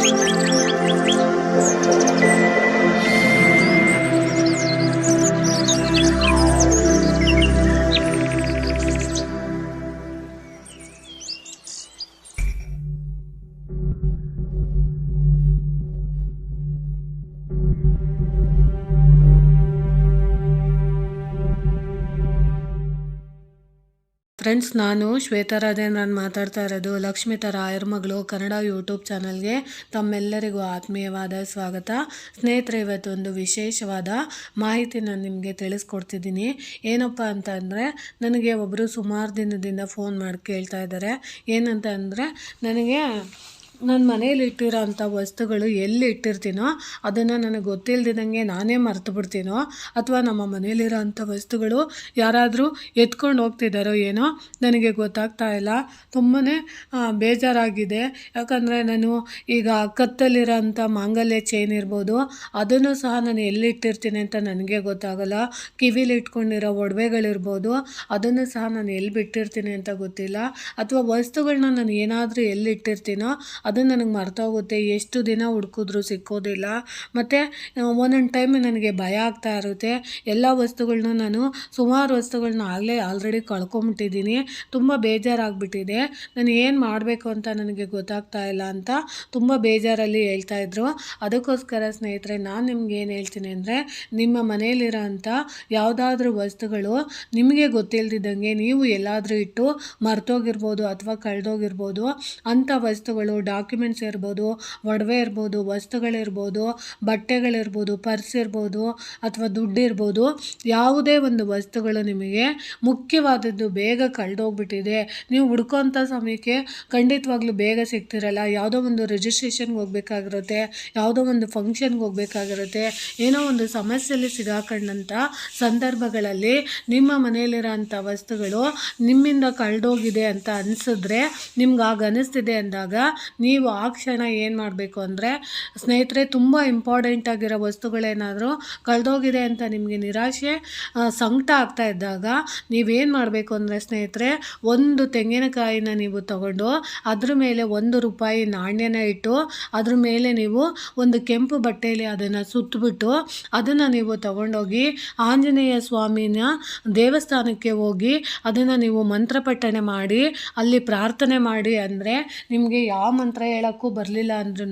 Música friends ನಾನು ಶ್ವೇತಾ ನಾನು ಮಾತಾಡ್ತಾ ಇರೋದು. ಲಕ್ಷ್ಮಿ ತರ ಮಗಳು ಕನ್ನಡ ಯೂಟ್ಯೂಬ್ ಚಾನಲ್ಗೆ ತಮ್ಮೆಲ್ಲರಿಗೂ ಆತ್ಮೀಯವಾದ ಸ್ವಾಗತ. ಸ್ನೇಹಿತರೆ, ಇವತ್ತೊಂದು ವಿಶೇಷವಾದ ಮಾಹಿತಿ ನಾನು ನಿಮಗೆ ತಿಳಿಸ್ಕೊಡ್ತಿದ್ದೀನಿ. ಏನಪ್ಪ ಅಂತ ಅಂದರೆ, ನನಗೆ ಒಬ್ಬರು ಸುಮಾರು ದಿನದಿಂದ ಫೋನ್ ಮಾಡಿ ಕೇಳ್ತಾ ಇದ್ದಾರೆ. ಏನಂತ ಅಂದರೆ, ನನಗೆ ನನ್ನ ಮನೇಲಿ ಇಟ್ಟಿರೋ ಅಂಥ ವಸ್ತುಗಳು ಎಲ್ಲಿ ಇಟ್ಟಿರ್ತೀನೋ ಅದನ್ನು ನನಗೆ ಗೊತ್ತಿಲ್ದಿದಂಗೆ ನಾನೇ ಮರ್ತು ಬಿಡ್ತೀನೋ ಅಥವಾ ನಮ್ಮ ಮನೇಲಿರೋ ಅಂಥ ವಸ್ತುಗಳು ಯಾರಾದರೂ ಎತ್ಕೊಂಡು ಹೋಗ್ತಿದ್ದಾರೋ ಏನೋ ನನಗೆ ಗೊತ್ತಾಗ್ತಾ ಇಲ್ಲ. ತುಂಬಾ ಬೇಜಾರಾಗಿದೆ. ಯಾಕಂದರೆ ನಾನು ಈಗ ಕತ್ತಲ್ಲಿರೋ ಅಂಥ ಮಾಂಗಲ್ಯ ಚೈನ್ ಇರ್ಬೋದು, ಅದನ್ನು ಸಹ ನಾನು ಎಲ್ಲಿಟ್ಟಿರ್ತೀನಿ ಅಂತ ನನಗೆ ಗೊತ್ತಾಗಲ್ಲ. ಕಿವಿಲಿ ಇಟ್ಕೊಂಡಿರೋ ಒಡವೆಗಳಿರ್ಬೋದು, ಅದನ್ನು ಸಹ ನಾನು ಎಲ್ಲಿ ಬಿಟ್ಟಿರ್ತೀನಿ ಅಂತ ಗೊತ್ತಿಲ್ಲ. ಅಥವಾ ವಸ್ತುಗಳನ್ನ ನಾನು ಏನಾದರೂ ಎಲ್ಲಿ ಇಟ್ಟಿರ್ತೀನೋ ಅದು ನನಗೆ ಮರ್ತೋಗುತ್ತೆ, ಎಷ್ಟು ದಿನ ಹುಡ್ಕಿದ್ರು ಸಿಕ್ಕೋದಿಲ್ಲ. ಮತ್ತು ಒಂದೊಂದು ಟೈಮ್ ನನಗೆ ಭಯ ಆಗ್ತಾ ಇರುತ್ತೆ. ಎಲ್ಲ ವಸ್ತುಗಳನ್ನೂ ನಾನು, ಸುಮಾರು ವಸ್ತುಗಳನ್ನ ಆಗಲೇ ಆಲ್ರೆಡಿ ಕಳ್ಕೊಂಬಿಟ್ಟಿದ್ದೀನಿ. ತುಂಬ ಬೇಜಾರಾಗ್ಬಿಟ್ಟಿದೆ. ನಾನು ಏನು ಮಾಡಬೇಕು ಅಂತ ನನಗೆ ಗೊತ್ತಾಗ್ತಾ ಇಲ್ಲ ಅಂತ ತುಂಬ ಬೇಜಾರಲ್ಲಿ ಹೇಳ್ತಾ ಇದ್ರು. ಅದಕ್ಕೋಸ್ಕರ ಸ್ನೇಹಿತರೆ, ನಾನು ನಿಮ್ಗೆ ಏನು ಹೇಳ್ತೀನಿ ಅಂದರೆ, ನಿಮ್ಮ ಮನೆಯಲ್ಲಿರೋ ಅಂಥ ಯಾವುದಾದ್ರೂ ವಸ್ತುಗಳು ನಿಮಗೆ ಗೊತ್ತಿಲ್ದಿದ್ದಂಗೆ ನೀವು ಎಲ್ಲಾದರೂ ಇಟ್ಟು ಮರ್ತೋಗಿರ್ಬೋದು ಅಥವಾ ಕಳೆದೋಗಿರ್ಬೋದು ಅಂಥ ವಸ್ತುಗಳು ಡಾಕ್ಯುಮೆಂಟ್ಸ್ ಇರ್ಬೋದು, ಒಡವೆ ಇರ್ಬೋದು, ವಸ್ತುಗಳಿರ್ಬೋದು, ಬಟ್ಟೆಗಳಿರ್ಬೋದು, ಪರ್ಸ್ ಇರ್ಬೋದು ಅಥವಾ ದುಡ್ಡು ಇರ್ಬೋದು, ಯಾವುದೇ ಒಂದು ವಸ್ತುಗಳು ನಿಮಗೆ ಮುಖ್ಯವಾದದ್ದು ಬೇಗ ಕಳೆದೋಗ್ಬಿಟ್ಟಿದೆ. ನೀವು ಹುಡ್ಕೋಂಥ ಸಮಯಕ್ಕೆ ಖಂಡಿತವಾಗ್ಲೂ ಬೇಗ ಸಿಗ್ತಿರಲ್ಲ. ಯಾವುದೋ ಒಂದು ರಿಜಿಸ್ಟ್ರೇಷನ್ಗೆ ಹೋಗ್ಬೇಕಾಗಿರುತ್ತೆ, ಯಾವುದೋ ಒಂದು ಫಂಕ್ಷನ್ಗೆ ಹೋಗ್ಬೇಕಾಗಿರುತ್ತೆ, ಏನೋ ಒಂದು ಸಮಸ್ಯೆಯಲ್ಲಿ ಸಿಗಾಕೊಂಡಂಥ ಸಂದರ್ಭಗಳಲ್ಲಿ ನಿಮ್ಮ ಮನೆಯಲ್ಲಿರೋಂಥ ವಸ್ತುಗಳು ನಿಮ್ಮಿಂದ ಕಳೆದೋಗಿದೆ ಅಂತ ಅನಿಸಿದ್ರೆ ನಿಮ್ಗೆ ಆಗ ಅನಿಸ್ತಿದೆ ಅಂದಾಗ ನೀವು ಆ ಕ್ಷಣ ಏನು ಮಾಡಬೇಕು ಅಂದರೆ ಸ್ನೇಹಿತರೆ, ತುಂಬ ಇಂಪಾರ್ಟೆಂಟ್ ಆಗಿರೋ ವಸ್ತುಗಳೇನಾದರೂ ಕಳೆದೋಗಿದೆ ಅಂತ ನಿಮಗೆ ನಿರಾಶೆ ಸಂಕಟ ಆಗ್ತಾ ಇದ್ದಾಗ ನೀವೇನು ಮಾಡಬೇಕು ಅಂದರೆ ಸ್ನೇಹಿತರೆ, ಒಂದು ತೆಂಗಿನಕಾಯಿನ ನೀವು ತಗೊಂಡು ಅದ್ರ ಮೇಲೆ ಒಂದು ರೂಪಾಯಿ ನಾಣ್ಯನ ಇಟ್ಟು ಅದ್ರ ಮೇಲೆ ನೀವು ಒಂದು ಕೆಂಪು ಬಟ್ಟೆಯಲ್ಲಿ ಅದನ್ನು ಸುತ್ತಬಿಟ್ಟು ಅದನ್ನು ನೀವು ತಗೊಂಡೋಗಿ ಆಂಜನೇಯ ಸ್ವಾಮಿನ ದೇವಸ್ಥಾನಕ್ಕೆ ಹೋಗಿ ಅದನ್ನು ನೀವು ಮಂತ್ರಪಠಣೆ ಮಾಡಿ ಅಲ್ಲಿ ಪ್ರಾರ್ಥನೆ ಮಾಡಿ ಅಂದರೆ ನಿಮಗೆ ಯಾವ ಮಂತ್ರ ಹೇಳೋಕ್ಕೂ ಬರಲಿಲ್ಲ ಅಂದ್ರೂ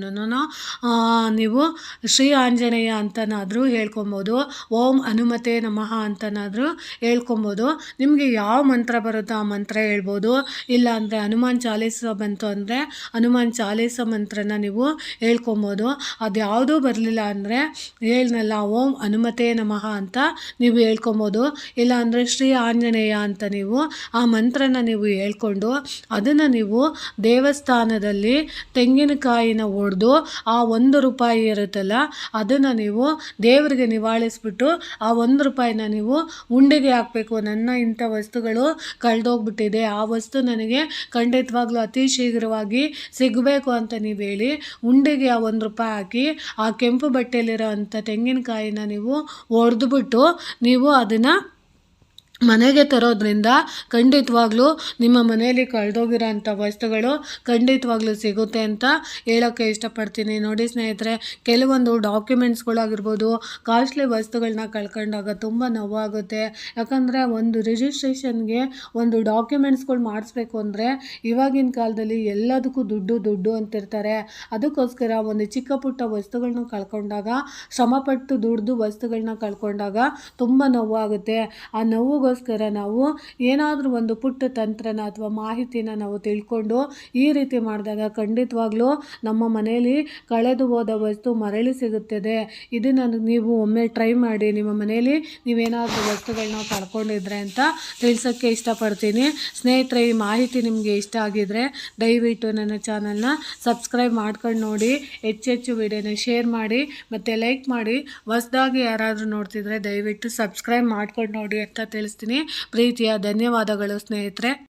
ನೀವು ಶ್ರೀ ಆಂಜನೇಯ ಅಂತನಾದರೂ ಹೇಳ್ಕೊಬೋದು, ಓಂ ಹನುಮತೆ ನಮಃ ಅಂತನಾದರೂ ಹೇಳ್ಕೊಬೋದು, ನಿಮಗೆ ಯಾವ ಮಂತ್ರ ಬರುತ್ತೋ ಆ ಮಂತ್ರ ಹೇಳ್ಬೋದು ಇಲ್ಲ ಅಂದರೆ ಹನುಮಾನ್ ಚಾಲೀಸ ಬಂತು ಅಂದರೆ ಹನುಮಾನ್ ಚಾಲೀಸ ಮಂತ್ರನ ನೀವು ಹೇಳ್ಕೊಬೋದು ಅದು ಯಾವುದೂ ಬರಲಿಲ್ಲ ಅಂದರೆ ಹೇಳ್ನಲ್ಲ ಓಂ ಹನುಮತೆ ನಮಃ ಅಂತ ನೀವು ಹೇಳ್ಕೊಬೋದು ಇಲ್ಲ ಅಂದರೆ ಶ್ರೀ ಆಂಜನೇಯ ಅಂತ ನೀವು ಆ ಮಂತ್ರನ ನೀವು ಹೇಳ್ಕೊಂಡು ಅದನ್ನು ನೀವು ದೇವಸ್ಥಾನದಲ್ಲಿ ತೆಂಗಿನಕಾಯಿನ ಒಡೆದು ಆ ಒಂದು ರೂಪಾಯಿ ಇರುತ್ತಲ್ಲ, ಅದನ್ನು ನೀವು ದೇವರಿಗೆ ನಿವಾಳಿಸ್ಬಿಟ್ಟು ಆ ಒಂದು ರೂಪಾಯಿನ ನೀವು ಉಂಡೆಗೆ ಹಾಕಬೇಕು. ನನ್ನ ಇಂಥ ವಸ್ತುಗಳು ಕಳೆದೋಗ್ಬಿಟ್ಟಿದೆ. ಆ ವಸ್ತು ನನಗೆ ಖಂಡಿತವಾಗ್ಲೂ ಅತಿ ಶೀಘ್ರವಾಗಿ ಸಿಗಬೇಕು ಅಂತ ನೀವು ಹೇಳಿ ಉಂಡೆಗೆ ಆ ಒಂದು ರೂಪಾಯಿ ಹಾಕಿ ಆ ಕೆಂಪು ಬಟ್ಟೆಯಲ್ಲಿರೋ ಅಂಥ ತೆಂಗಿನಕಾಯಿನ ನೀವು ಒಡೆದ್ಬಿಟ್ಟು ನೀವು ಅದನ್ನು ಮನೆಗೆ ತರೋದ್ರಿಂದ ಖಂಡಿತವಾಗ್ಲೂ ನಿಮ್ಮ ಮನೆಯಲ್ಲಿ ಕಳೆದೋಗಿರೋ ಅಂಥ ವಸ್ತುಗಳು ಖಂಡಿತವಾಗ್ಲೂ ಸಿಗುತ್ತೆ ಅಂತ ಹೇಳೋಕ್ಕೆ ಇಷ್ಟಪಡ್ತೀನಿ. ನೋಡಿ ಸ್ನೇಹಿತರೆ, ಕೆಲವೊಂದು ಡಾಕ್ಯುಮೆಂಟ್ಸ್ಗಳಾಗಿರ್ಬೋದು, ಕಾಸ್ಟ್ಲಿ ವಸ್ತುಗಳನ್ನ ಕಳ್ಕೊಂಡಾಗ ತುಂಬ ನೋವಾಗುತ್ತೆ. ಯಾಕಂದರೆ ಒಂದು ರಿಜಿಸ್ಟ್ರೇಷನ್ಗೆ ಒಂದು ಡಾಕ್ಯುಮೆಂಟ್ಸ್ಗಳು ಮಾಡಿಸ್ಬೇಕು ಅಂದರೆ ಇವಾಗಿನ ಕಾಲದಲ್ಲಿ ಎಲ್ಲದಕ್ಕೂ ದುಡ್ಡು ದುಡ್ಡು ಅಂತಿರ್ತಾರೆ. ಅದಕ್ಕೋಸ್ಕರ ಒಂದು ಚಿಕ್ಕ ಪುಟ್ಟ ವಸ್ತುಗಳನ್ನ ಕಳ್ಕೊಂಡಾಗ ಶ್ರಮಪಟ್ಟು ದುಡ್ದು ವಸ್ತುಗಳನ್ನ ಕಳ್ಕೊಂಡಾಗ ತುಂಬ ನೋವಾಗುತ್ತೆ. ಆ ನೋವುಗೋಸ್ಕರ ನಾವು ಏನಾದರೂ ಒಂದು ಪುಟ್ಟ ತಂತ್ರನ ಅಥವಾ ಮಾಹಿತಿನ ನಾವು ತಿಳ್ಕೊಂಡು ಈ ರೀತಿ ಮಾಡಿದಾಗ ಖಂಡಿತವಾಗ್ಲೂ ನಮ್ಮ ಮನೆಯಲ್ಲಿ ಕಳೆದು ಹೋದ ವಸ್ತು ಮರಳಿ ಸಿಗುತ್ತದೆ. ಇದನ್ನು ನೀವು ಒಮ್ಮೆ ಟ್ರೈ ಮಾಡಿ ನಿಮ್ಮ ಮನೆಯಲ್ಲಿ ನೀವೇನಾದರೂ ವಸ್ತುಗಳನ್ನ ಕಳ್ಕೊಂಡಿದ್ರೆ ಅಂತ ತಿಳಿಸೋಕ್ಕೆ ಇಷ್ಟಪಡ್ತೀನಿ. ಸ್ನೇಹಿತರೆ, ಈ ಮಾಹಿತಿ ನಿಮಗೆ ಇಷ್ಟ ಆಗಿದರೆ ದಯವಿಟ್ಟು ನನ್ನ ಚಾನಲ್ನ ಸಬ್ಸ್ಕ್ರೈಬ್ ಮಾಡ್ಕೊಂಡು ನೋಡಿ. ಹೆಚ್ಚೆಚ್ಚು ವಿಡಿಯೋನ ಶೇರ್ ಮಾಡಿ ಮತ್ತು ಲೈಕ್ ಮಾಡಿ. ಹೊಸ್ದಾಗಿ ಯಾರಾದರೂ ನೋಡ್ತಿದ್ರೆ ದಯವಿಟ್ಟು ಸಬ್ಸ್ಕ್ರೈಬ್ ಮಾಡ್ಕೊಂಡು ನೋಡಿ ಅಂತ ತಿಳಿಸ್ತೀನಿ. ಪ್ರೀತಿಯ ಧನ್ಯವಾದಗಳು ಸ್ನೇಹಿತರೆ.